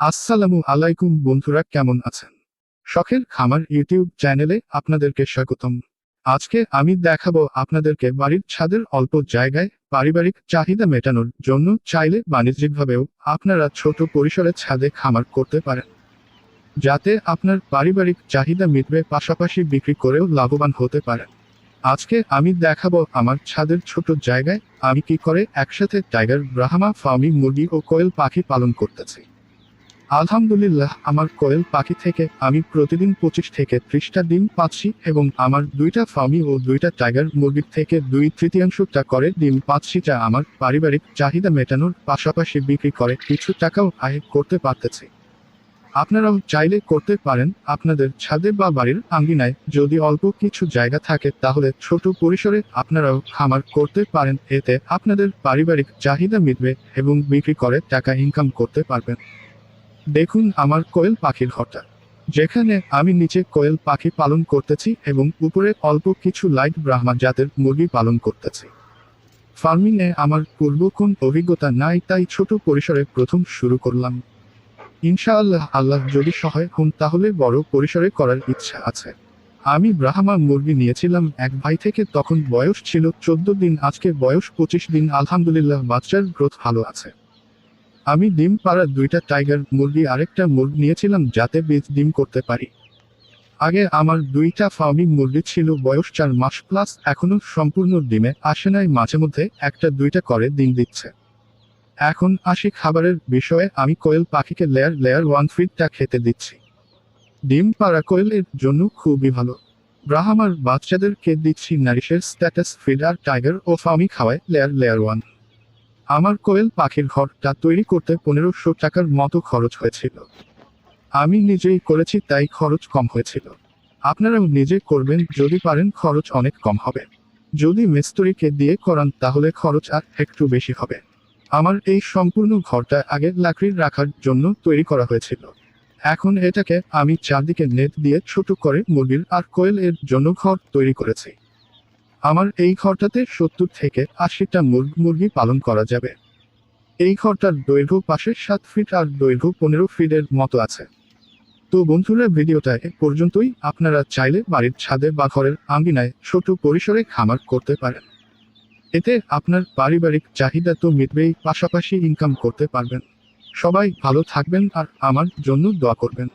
আসসালামু আলাইকুম বন্ধুরা, কেমন আছেন? শখের খামার ইউটিউব চ্যানেলে আপনাদেরকে স্বাগতম। আজকে আমি দেখাবো আপনাদেরকে বাড়ির ছাদের অল্প জায়গায় পারিবারিক চাহিদা মেটানোর জন্য চাইলে বাণিজ্যিকভাবেও আপনারা ছোট পরিসরে ছাদে খামার করতে পারেন, যাতে আপনার পারিবারিক চাহিদা মিটবে, পাশাপাশি বিক্রি করেও লাভবান হতে পারেন আজকে আমি দেখাবো আমার ছাদের ছোট জায়গায় আমি কি করে একসাথে টাইগার, ব্রাহ্মা ফার্মি মুরগি ও কোয়েল পাখি পালন করতেছি। আলহামদুলিল্লাহ, আমার কোয়েল পাখি থেকে আমি প্রতিদিন পঁচিশ থেকে ত্রিশটা ডিম পাচ্ছি এবং আমার দুইটা ফার্মি ও দুইটা টাইগার মুরগির থেকে দুই তৃতীয়াংশটা করে ডিম পাচ্ছি যা আমার পারিবারিক চাহিদা মেটানোর পাশাপাশি বিক্রি করে কিছু টাকাও আয় করতে পারতেছি। আপনারাও চাইলে করতে পারেন আপনাদের ছাদে বা বাড়ির আঙ্গিনায় যদি অল্প কিছু জায়গা থাকে তাহলে ছোট পরিসরে আপনারাও খামার করতে পারেন, এতে আপনাদের পারিবারিক চাহিদা মিটবে এবং বিক্রি করে টাকা ইনকাম করতে পারবেন। দেখুন আমার কোয়েল পাখির ঘরটা। যেখানে আমি নিচে কোয়েল পাখি পালন করতেছি এবং উপরে অল্প কিছু লাইট ব্রাহ্মা জাতের মুরগি পালন করতেছি। ফার্মিংয়ে আমার পূর্ব কোন অভিজ্ঞতা নাই, তাই ছোট পরিসরে প্রথম শুরু করলাম। ইনশাআল্লাহ আল্লাহ যদি সহায় হন, তাহলে বড় পরিসরে করার ইচ্ছা আছে। আমি ব্রাহ্মা মুরগি নিয়েছিলাম, এক ভাই থেকে তখন বয়স ছিল চোদ্দ দিন, আজকে বয়স পঁচিশ দিন। আলহামদুলিল্লাহ, বাচ্চার গ্রোথ ভালো আছে। আমি ডিম পাড়া দুইটা টাইগার মুরগি আরেকটা মুরগ নিয়েছিলাম যাতে বীজ ডিম করতে পারি। আগে আমার দুইটা ফার্মি মুরগি ছিল বয়স চার মাস প্লাস এখনও সম্পূর্ণ ডিমে আসে নাই, মাঝে মধ্যে একটা দুইটা করে ডিম দিচ্ছে। এখন আসি খাবারের বিষয়ে, আমি কোয়েল পাখিকে লেয়ার লেয়ার ওয়ান ফিডটা খেতে দিচ্ছি। ডিম পাড়া কোয়েলের জন্য খুবই ভালো। ব্রাহ্মার বাচ্চাদেরকে দিচ্ছি নারিশের স্ট্যাটাস ফিড আর টাইগার ও ফার্মি খাওয়ায় লেয়ার লেয়ার ওয়ান। আমার কোয়েল পাখির ঘরটা তৈরি করতে পনেরোশো টাকার মতো খরচ হয়েছিল। আমি নিজেই করেছি তাই খরচ কম হয়েছিল। আপনারাও নিজে করবেন, যদি পারেন খরচ অনেক কম হবে। যদি মিস্ত্রিকে দিয়ে করান তাহলে খরচ আর একটু বেশি হবে। আমার এই সম্পূর্ণ ঘরটা আগে লাকড়ির রাখার জন্য তৈরি করা হয়েছিল। এখন এটাকে আমি চারদিকে নেট দিয়ে ছোট করে মুরগির আর কোয়েল এর জন্য ঘর তৈরি করেছি। আমার এই ঘরটাতে সত্তর থেকে আশিটা মুরগ মুরগি পালন করা যাবে। এই ঘরটার দৈর্ঘ্য পাশে সাত ফিট আর দৈর্ঘ্য পনেরো ফিটের মতো আছে। তো বন্ধুরা, ভিডিওটা এ পর্যন্তই। আপনারা চাইলে বাড়ির ছাদে বা ঘরের আঙ্গিনায় ছোট পরিসরে খামার করতে পারেন। এতে আপনার পারিবারিক চাহিদা তো মিটবেই, পাশাপাশি ইনকাম করতে পারবেন। সবাই ভালো থাকবেন আর আমার জন্য দোয়া করবেন।